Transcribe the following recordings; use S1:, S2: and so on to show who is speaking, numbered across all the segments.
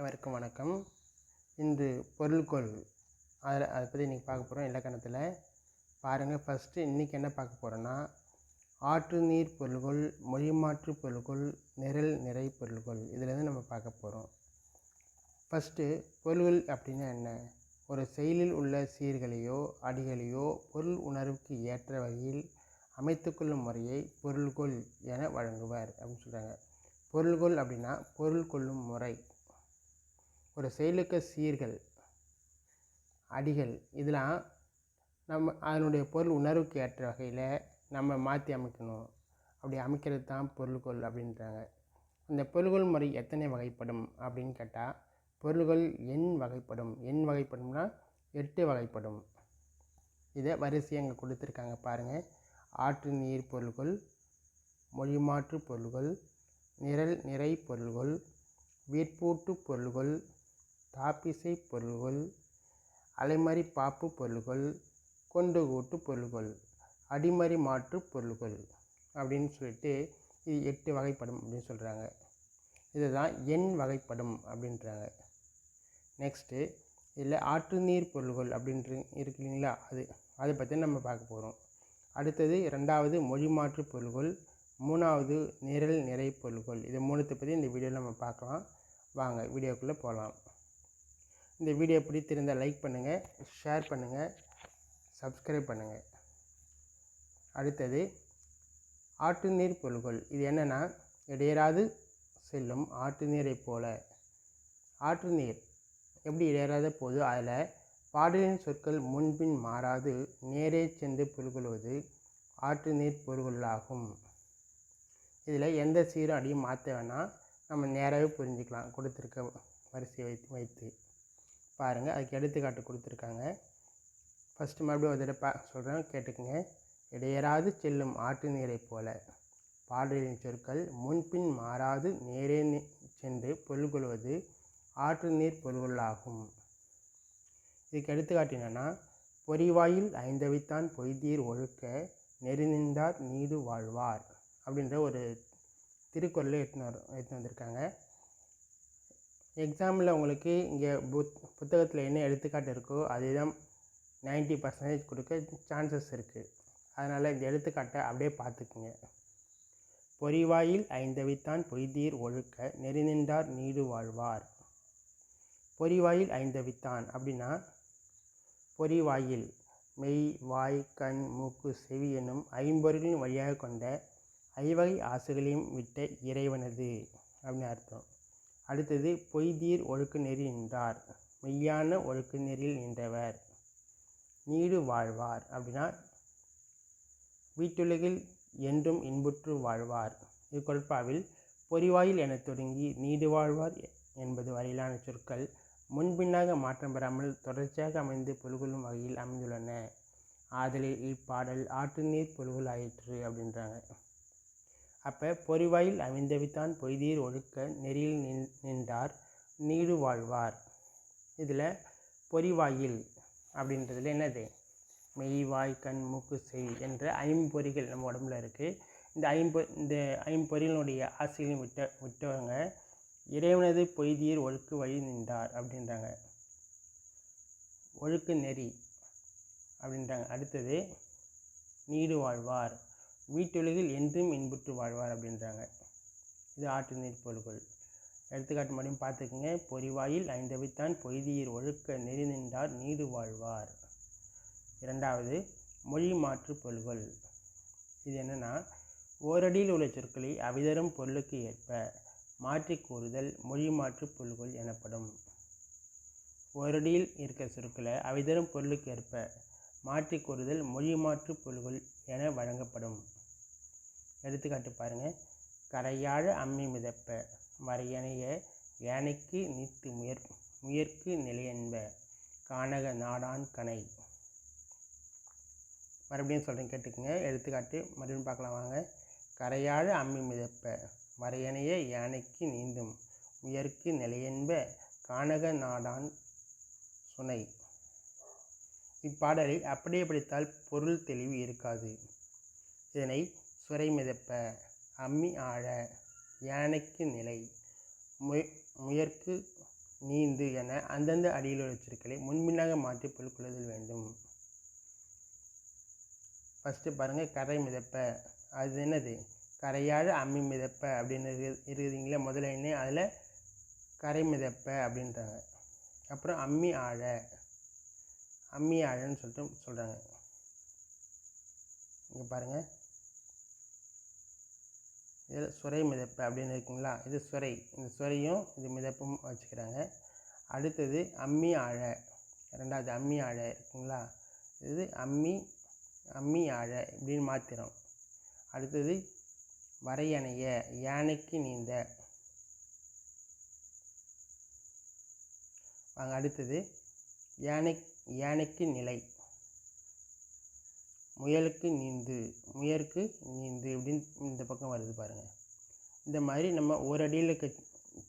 S1: அனைவருக்கும் வணக்கம். இன்று பொருள்கொள் அதில் அதை பற்றி இன்றைக்கி பார்க்க போகிறோம் இலக்கணத்தில். பாருங்கள் ஃபஸ்ட்டு இன்றைக்கி என்ன பார்க்க போகிறோன்னா ஆற்று நீர் பொருள்கொள் மொழிமாற்று பொருள்கொள் நிரல் நிறை பொருள்கொள் இதிலேருந்து நம்ம பார்க்க போகிறோம் ஃபஸ்ட்டு பொருள்கள் அப்படின்னா என்ன? ஒரு செயலில் உள்ள சீர்களையோ அடிகளையோ பொருள் உணர்வுக்கு ஏற்ற வகையில் அமைத்துக்கொள்ளும் முறையை பொருள்கொள் என வழங்குவார் அப்படின்னு சொல்கிறாங்க பொருள்கொள் அப்படின்னா பொருள் கொள்ளும் முறை. ஒரு செயலுக்கு சீர்கள் அடிகள் இதெல்லாம் நம்ம அதனுடைய பொருள் உணர்வுக்கு ஏற்ற வகையில் நம்ம மாற்றி அமைக்கணும். அப்படி அமைக்கிறது தான் பொருள்கொள் அப்படின்றாங்க. அந்த பொருள்கொள் முறை எத்தனை வகைப்படும் அப்படின்னு கேட்டால் பொருள்கள் எண் வகைப்படும். எண் வகைப்படும்னா எட்டு வகைப்படும். இதை வரிசை அங்கே கொடுத்துருக்காங்க பாருங்கள் ஆற்று நீர் பொருள்கள் மொழிமாற்று பொருள்கள் நிரல் நிறை பொருள்கள் வீட்பூட்டு பொருள்கள் தாப்பிசை பொருள்கள் அலைமறி பாப்பு பொருள்கள் கொண்டு கூட்டு பொருள்கள் அடிமறி மாற்று பொருள்கள் அப்படின்னு சொல்லிட்டு இது எட்டு வகைப்படும் அப்படின்னு சொல்கிறாங்க இதுதான் எண் வகைப்படும் அப்படின்றாங்க. நெக்ஸ்ட்டு இதில் ஆற்று நீர் பொருள்கள் அப்படின்ற இருக்கு இல்லைங்களா? அது அதை பற்றி நம்ம பார்க்க போகிறோம் அடுத்தது ரெண்டாவது மொழி மாற்று பொருள்கள் மூணாவது நிரல் நிறை பொருள்கள். இதை மூணுத்தை பற்றி இந்த வீடியோவில் நம்ம பார்க்கலாம். வாங்க வீடியோக்குள்ளே போகலாம் இந்த வீடியோ பிடித்திருந்தால் லைக் பண்ணுங்கள் ஷேர் பண்ணுங்கள் சப்ஸ்கிரைப் பண்ணுங்கள் அடுத்தது ஆற்று நீர் பொருள்கள். இது என்னென்னா இடையராது செல்லும் ஆற்று நீரை போல. ஆற்று நீர் எப்படி இடையராத போது அதில் பாடலின் சொற்கள் முன்பின் மாறாது நேரே சென்று பொருள்கொள்வது ஆற்று நீர் பொருள்களாகும். இதில் எந்த சீரும் அடியும் மாற்ற வேணாம். நம்ம நேராகவே புரிஞ்சுக்கலாம் கொடுத்துருக்க வரிசை வைத்து வைத்து. பாருங்கள் அதுக்கு எடுத்துக்காட்டு கொடுத்துருக்காங்க. ஃபஸ்ட்டு மறுபடியும் ஒரு தடவை பா சொல்கிறேன் கேட்டுக்கோங்க. இடையராது செல்லும் ஆற்று நீரை போல. பாடலின் சொற்கள் முன்பின் மாறாது நேரே சென்று பொருள்கொள்வது ஆற்று நீர் பொருள்களாகும். இதுக்கு எடுத்துக்காட்டு என்னென்னா பொறிவாயில் ஐந்தவித்தான் பொய்தீர் ஒழுக்க நெருநின்றார் நீடு வாழ்வார் அப்படின்ற ஒரு திருக்குறளை எடுத்துன்னு வர எடுத்துன்னு வந்திருக்காங்க. எக்ஸாமில் உங்களுக்கு இங்கே புத் புத்தகத்தில் என்ன எடுத்துக்காட்டு இருக்கோ அதே தான் நைன்ட்டி பர்சன்டேஜ் கொடுக்க சான்சஸ் இருக்குது அதனால் இந்த எடுத்துக்காட்டை அப்படியே பார்த்துக்குங்க. பொறிவாயில் ஐந்தவித்தான் பொய்தீர் ஒழுக்க நெறிநின்றார் நீடு வாழ்வார். பொறிவாயில் ஐந்தவித்தான் அப்படின்னா பொறிவாயில் மெய் வாய் கண் மூக்கு செவி எனும் ஐம்பொருளின் வழியாக கொண்ட ஐவகை ஆசைகளையும் விட்ட இறைவனது அப்படின்னு அர்த்தம். அடுத்தது பொய்தீர் ஒழுக்கு நெறி நின்றார். மெய்யான ஒழுக்கு நெறியில் நின்றவர். நீடு வாழ்வார். அப்படின்னா வீட்டுலகில் என்றும் இன்புற்று வாழ்வார். இக்கொள்பாவில் பொறிவாயில் என தொடங்கி நீடு வாழ்வார் என்பது வரையிலான சொற்கள் முன்பின்னாக மாற்றம் பெறாமல் தொடர்ச்சியாக அமைந்து பொருள்கொள்ளும் வகையில் அமைந்துள்ளன. ஆதலில் இப்பாடல் ஆற்று நீர் பொருள்கள் ஆயிற்று அப்படின்றாங்க. அப்போ பொறிவாயில் அமைந்தவித்தான் பொய்தீர் ஒழுக்க நெறியில் நின் நின்றார் நீடு வாழ்வார். இதில் பொறிவாயில் அப்படின்றதுல என்னது? மெய் வாய் கண் மூக்கு செய் என்ற ஐம்பொறிகள் நம்ம உடம்புல இருக்குது இந்த ஐம்பொ இந்த ஐம்பொறிகளுடைய ஆசைகளையும் விட்ட விட்டவங்க இறைவனது பொய்தீர் ஒழுக்கு வழி நின்றார் அப்படின்றாங்க. ஒழுக்கு நெறி அப்படின்றாங்க. அடுத்தது நீடு வாழ்வார். வீட்டொழுகில் என்றும் இன்புற்று வாழ்வார் அப்படின்றாங்க. இது ஆற்று நீர் பொருள்கள். எடுத்துக்காட்டு மட்டும் பார்த்துக்குங்க. பொறிவாயில் ஐந்தவித்தான் பொய்தீர் ஒழுக்க நெறி நின்றார் நீடு வாழ்வார். இரண்டாவது மொழி மாற்று பொருள்கள். இது என்னென்னா ஓரடியில் உள்ள சொற்களை அவிதரும் பொருளுக்கு ஏற்ப மாற்றி கூறுதல் மொழி மாற்று பொருள்கள் எனப்படும். ஓரடியில் இருக்கிற சொற்களை அவிதரும் பொருளுக்கு ஏற்ப மாற்றி கூறுதல் மொழி மாற்று பொருள்கள் என வழங்கப்படும். எடுத்துக்காட்டு பாருங்கள் கரையாழ அம்மி மிதப்ப மறையணைய யானைக்கு நீத்து முயற் முயற்கு நிலையென்ப கானக நாடான் கனை. மறுபடியும் சொல்கிறேன் கேட்டுக்கோங்க. எடுத்துக்காட்டு மறுபடியும் பார்க்கலாம் வாங்க. கரையாழ அம்மி மிதப்ப மறையணைய யானைக்கு நீந்தும் உயர்க்கு நிலையென்ப கானக நாடான் சுனை. இப்பாடலை அப்படியே படித்தால் பொருள் தெளிவு இருக்காது. இதனை சுரை மிதப்ப அம்மி ஆழ யானைக்கு நிலை முய முயற்கு நீந்து என அந்தந்த அடியில் உள்ள சொற்களை முன்பின்னாக மாற்றி பொருட்கொள்ளுதல் வேண்டும். ஃபஸ்ட்டு பாருங்கள் கரை மிதப்ப. அது என்னது? கரையாழ அம்மி மிதப்ப அப்படின்னு இருக்குதுங்களே முதல்ல என்ன அதில் கரை மிதப்ப அப்படின்றாங்க. அப்புறம் அம்மி ஆழ. அம்மி ஆழன்னு சொல்லிட்டு சொல்கிறாங்க இங்கே பாருங்கள் இதில் சுரை மிதப்பு அப்படின்னு இருக்குங்களா? இது சுரை. இந்த சுரையும் இது மிதப்பும் வச்சுக்கிறாங்க. அடுத்தது அம்மி ஆழ. ரெண்டாவது அம்மி ஆழை இருக்குங்களா? இது அம்மி அம்மி ஆழை இப்படின்னு மாற்றிடும் அடுத்தது வரையணைய யானைக்கு நீந்த. வாங்க அடுத்தது யானை யானைக்கு நிலை. முயலுக்கு நீந்து முயற்கு நீந்து இப்படின்னு இந்த பக்கம் வருது பாருங்கள் இந்த மாதிரி நம்ம ஒரு அடியில் இருக்க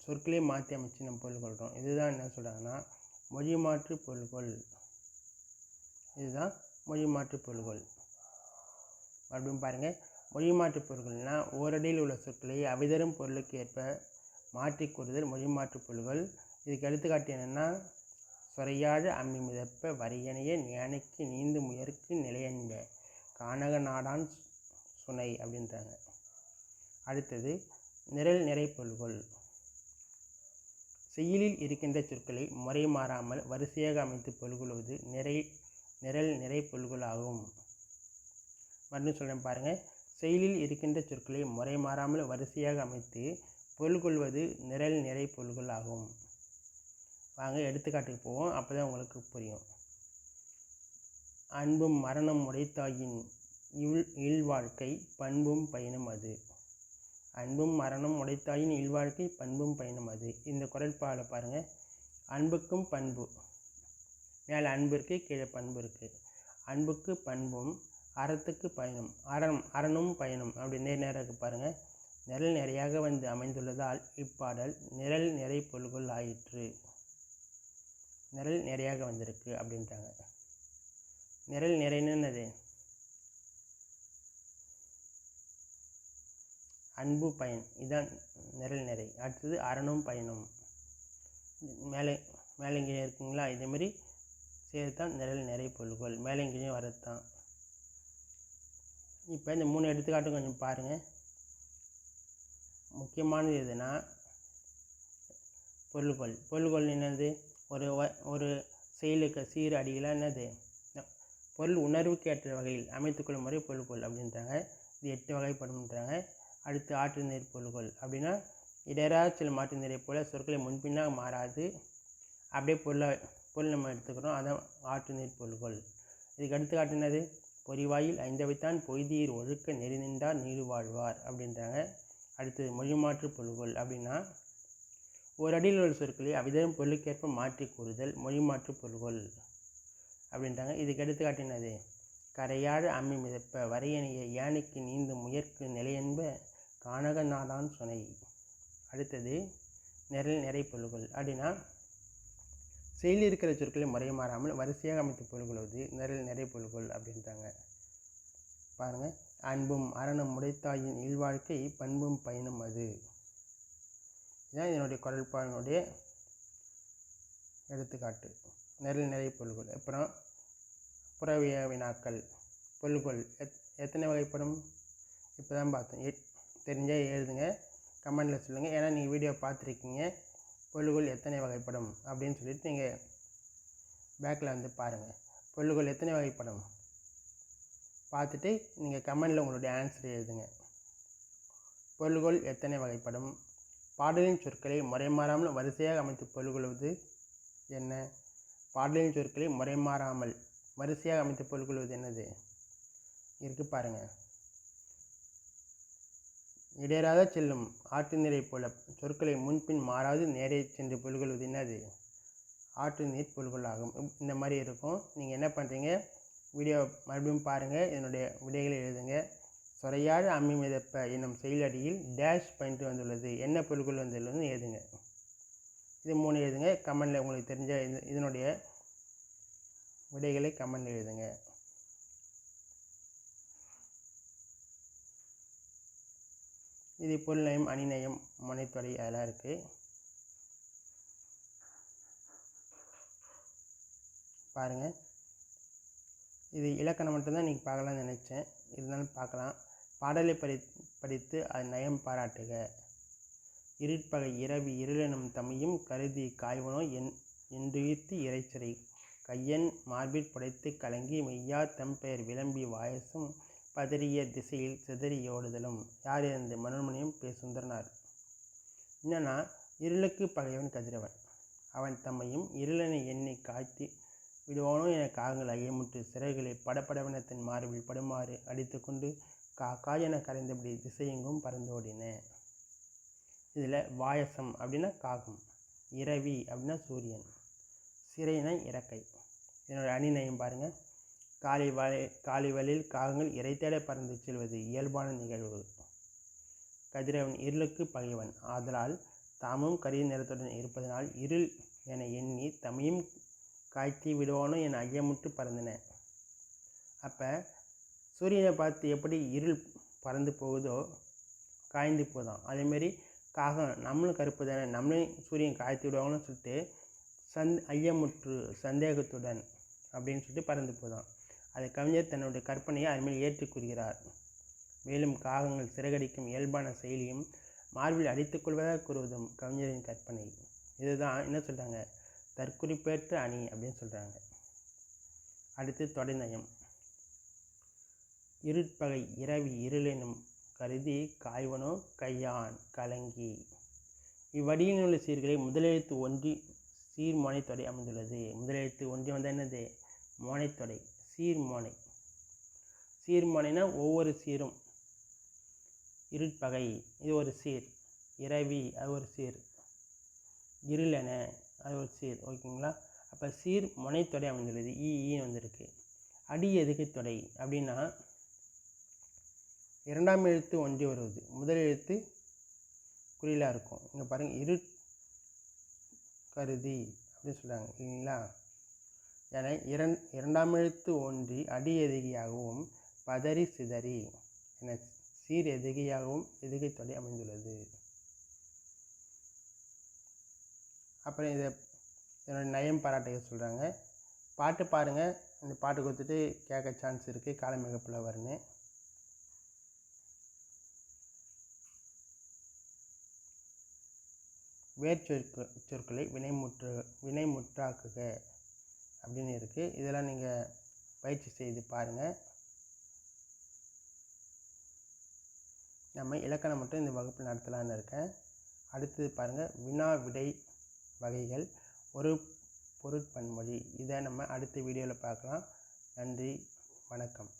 S1: சொற்களே மாற்றி அமைச்சு நம்ம பொருள் கொள்கிறோம் இதுதான் என்ன சொல்கிறாங்கன்னா மொழி மாற்று பொருள்கொள் இதுதான் மொழி மாற்று பொருள்கொள் மறுபடியும் பாருங்கள் மொழி மாற்று பொருள்கள்னால் ஓரடியில் உள்ள சொற்களை அவிதரும் பொருளுக்கு ஏற்ப மாற்றி கூறுதல் மொழி மாற்று பொருள்கள் இதுக்கு எடுத்துக்காட்டு என்னென்னா சொரையாழ அம்மி மிதப்ப வரியணைய ஞானிக்கு நீந்து முயற்கு நிலையன்ப கானக நாடான் சுனை அப்படின்றாங்க. அடுத்தது நிரல் நிறை பொருள்கள் செய்யுளில் இருக்கின்ற சொற்களை முறை மாறாமல் வரிசையாக அமைத்து பொருள்கொள்வது நிறை நிரல் நிறை பொருள்களாகும் மறுபடியும் சொல்கிறேன் பாருங்கள் செயலில் இருக்கின்ற சொற்களை முறை மாறாமல் வரிசையாக அமைத்து பொருள்கொள்வது நிரல் நிறை பொருள்கள் ஆகும் வாங்க எடுத்துக்காட்டுக்கு போவோம். அப்போ தான் உங்களுக்கு புரியும். அன்பும் மரணம் உடைத்தாயின் இல் இல்வாழ்க்கை பண்பும் பயனும் அது. அன்பும் மரணம் உடைத்தாயின் இல்வாழ்க்கை பண்பும் பயனும் அது. இந்த குரல்பாவில் பாருங்கள் அன்புக்கும் பண்பு. மேலே அன்பு இருக்குது கீழே பண்பு இருக்குது அன்புக்கு பண்பும் அறத்துக்கு பயணம் அறம் அறனும் பயணம் அப்படி நேர் நேராக பாருங்கள் நிரல் நிறையாக வந்து அமைந்துள்ளதால் இப்பாடல் நிரல் நிறை பொருள்கள் ஆயிற்று. நிரல் நிறையாக வந்திருக்கு அப்படின்றாங்க. நிரல் நிறைன்னு என்னது அன்பு பயன் இதுதான் நிரல் நிறை. அடுத்தது அரணும் பயனும். மேலே மேலங்கிரியும் இருக்குங்களா? இதேமாரி சேர்த்து தான் நிரல் நிறை பொருள்கள். மேலங்கிரியும் வரது தான் இப்போ இந்த மூணு எடுத்துக்காட்டும் கொஞ்சம் பாருங்கள் முக்கியமானது எதுனா பொருள்கள். பொருள்கள் என்னது? ஒரு ஒரு செயலுக்கு சீர் அடிகளாக என்னது? பொருள் உணர்வுக்கு ஏற்ற வகையில் அமைத்துக்கொள்ளும் முறை பொருள்கள் அப்படின்றாங்க. இது எட்டு வகைப்படும்ன்றாங்க. அடுத்து ஆற்று நீர் பொருள்கள் அப்படின்னா இடையராக சில மாற்று நீரை போல சொற்களை முன்பின்னாக மாறாது. அப்படியே பொருளை பொருள் நம்ம எடுத்துக்கிறோம். அதான் ஆற்று நீர் பொருள்கள். இதுக்கு அடுத்து காட்டினது பொறிவாயில் ஐந்தவைத்தான் பொய்தீர் ஒழுக்க நெறி நின்றார் நீர் வாழ்வார் அப்படின்றாங்க. அடுத்தது மொழிமாற்று பொருள்கள் அப்படின்னா ஒரு அடியில் உள்ள சொற்களை அவ்விதம் பொருளுக்கேற்ப மாற்றி கூறுதல் மொழிமாற்று பொருள்கள். அப்படின்றாங்க இதுக்கு எடுத்துக்காட்டினது கரையாழ அம்மி மிதப்ப வரையணிய யானைக்கு நீந்து முயற்கு நிலையென்ப கானக நாதான் சுனை. அடுத்தது நிரல் நிறை பொருள்கள். அப்படின்னா செயலில் இருக்கிற சொற்களை முறை மாறாமல் வரிசையாக அமைத்து பொருள்கொள்வது நிரல் நிறை பொருள்கள் அப்படின்றாங்க பாருங்கள் அன்பும் அரணம் உடைத்தாயின் இல்வாழ்க்கை பண்பும் பயனும் அது. இதுதான் இதனுடைய குரல்பாவினுடைய எடுத்துக்காட்டு. நிரல் நிறை பொருள்கள் அப்புறம் புறவிய வினாக்கள். பொருள்கள் எத் எத்தனை வகைப்படும்? இப்போ தான் பார்த்தோம் எட் தெரிஞ்சால் எழுதுங்க. கமெண்டில் சொல்லுங்கள் ஏன்னா நீங்கள் வீடியோ பார்த்துருக்கீங்க. பொருள்கள் எத்தனை வகைப்படும்? அப்படின்னு சொல்லிட்டு நீங்கள் பேக்கில் வந்து பாருங்கள் பொருள்கள் எத்தனை வகைப்படும்? பார்த்துட்டு நீங்கள் கமெண்டில் உங்களுடைய ஆன்சர் எழுதுங்க. பொருள்கள் எத்தனை வகைப்படும்? பாடலின் சொற்களை முறை மாறாமல் வரிசையாக அமைத்து பொருள்கொள்வது என்ன? பாடலின் சொற்களை முறை மாறாமல் வரிசையாக அமைத்து பொருள்கொள்வது என்னது? இருக்கு பாருங்கள் இடையராக செல்லும் ஆற்று நீரை போல சொற்களை முன்பின் மாறாது நேரே சென்று பொருள்கொள்வது என்னது? ஆற்று நீர் பொருள்கள் ஆகும். இந்த மாதிரி இருக்கும். நீங்கள் என்ன பண்ணுறீங்க வீடியோ மறுபடியும் பாருங்கள் என்னுடைய விடைகளை எழுதுங்க. சொறையாடு அம்மி மிதப்ப என்னும் செயலடியில் டேஷ் பயின்று வந்துள்ளது. என்ன பொருள்கொள் வந்துள்ளதுன்னு எழுதுங்க. இது மூணு எழுதுங்க. கமெண்டில் உங்களுக்கு தெரிஞ்ச இது இதனுடைய விடைகளை கமெண்ட் எழுதுங்க. இது பொருள்நயம் அணிநயம் முனைத்தொடை அதெல்லாம் இருக்குது பாருங்கள் இது இலக்கணம் மட்டும்தான் நீங்கள் பார்க்கலாம்னு நினச்சேன். இருந்தாலும் பார்க்கலாம். பாடலை படி படித்து அது நயம் பாராட்டுக. இருட்பகை இரவி இருளெனும் தமையும் கருதி காய்வனோ என் என்றுயிர்த்து இறைச்சரை கையன் மார்பிற் புடைத்து கலங்கி மெய்யா தம்பெயர் விளம்பி வாயசும் பதறிய திசையில் சிதறியோடுதலும் யார் இருந்து மனோன்மணியும் பேசுந்தரனார் என்னன்னா இருளுக்கு பகைவன் கதிரவன். அவன் தம்மையும் இருளனை எண்ணி காய்த்தி விடுவானோ என காகங்கள் ஐயமுற்று சிறகுகளை படபடவென தன் மார்பில் படுமாறு அடித்துக்கொண்டு கா காயென கரைந்தபடி திசையெங்கும் பறந்தோடின. இதில் வாயசம் அப்படின்னா காகம் இரவி அப்படின்னா சூரியன் சிறைனா இறக்கை. இதனோட அணிநயம் பாருங்கள் காலை வலை காலை வழியில் காகங்கள் இறைத்தேட பறந்து செல்வது இயல்பான நிகழ்வு கதிரவன் இருளுக்கு பகைவன். ஆதலால் தாமும் கரிய நிறத்துடன் இருப்பதனால் இருள் என எண்ணி தமையும் காய்ச்சி விடுவானோ என ஐயமுற்று பறந்தன. அப்போ சூரியனை பார்த்து எப்படி இருள் பறந்து போகுதோ காய்ந்து போதான். அதேமாரி காகம் நம்மளும் கருப்பு தானே? நம்மளையும் சூரியன் காய்த்து விடுவாங்கன்னு சொல்லிட்டு சந் ஐயமுற்று சந்தேகத்துடன் அப்படின்னு சொல்லிட்டு பறந்து போதான். அதை கவிஞர் தன்னுடைய கற்பனையை அதுமாரி ஏற்றுக்கூறுகிறார் மேலும் காகங்கள் சிறகடிக்கும் இயல்பான செயலியும் மார்பில் அடித்துக்கொள்வதாக கூறுவதும் கவிஞரின் கற்பனை. இதுதான் என்ன சொல்கிறாங்க தற்குறிப்பேற்ற அணி அப்படின்னு சொல்கிறாங்க அடுத்து தொடைநயம். இருட்பகை இரவி இருளெனும் கருதி காய்வனோ கையான் கலங்கி. இவ்வடியில் உள்ள சீர்களை முதலெழுத்து ஒன்றி சீர்மோனைத்தொடை அமைந்துள்ளது. முதலெழுத்து ஒன்றி வந்தால் என்னது? மோனைத்தொடை சீர் மோனை சீர்மோனைனா ஒவ்வொரு சீரும். இருட்பகை. இது ஒரு சீர். இரவி அது ஒரு சீர். இருளென அது ஒரு சீர். ஓகேங்களா? அப்போ சீர் முனைத்தொடை அமைந்துள்ளது. ஈ ஈன்னு வந்திருக்கு. அடி எதுக்கு தொடை? அப்படின்னா இரண்டாம் எழுத்து ஒன்றி வருவது முதல் எழுத்து குறிலாக இருக்கும். இங்கே பாருங்கள் இரு கருதி அப்படின்னு சொல்கிறாங்க இல்லைங்களா? என இரண் இரண்டாம் எழுத்து ஒன்றி அடி எதுகியாகவும் பதறி சிதறி என சீர் எதுகையாகவும் எதுகை தொடை அமைந்துள்ளது. அப்புறம் இதை என்னோட நயம் பாராட்டைகள் சொல்கிறாங்க பாட்டு பாருங்கள் இந்த பாட்டு கொடுத்துட்டு கேட்க சான்ஸ் இருக்குது காலமிக புலவர்னு. வேர்ச்சொற்கு சொற்களை வினைமுற்று வினைமுற்றாக்குக அப்படின்னு இருக்குது இதெல்லாம் நீங்கள் பயிற்சி செய்து பாருங்கள் நம்ம இலக்கணம் மட்டும் இந்த வகுப்பில் நடத்தலான்னு இருக்கேன். அடுத்தது பாருங்கள் வினா விடை வகைகள். ஒரு பொருட்பன்மொழி. இதை நம்ம அடுத்த வீடியோவில் பார்க்கலாம். நன்றி. வணக்கம்.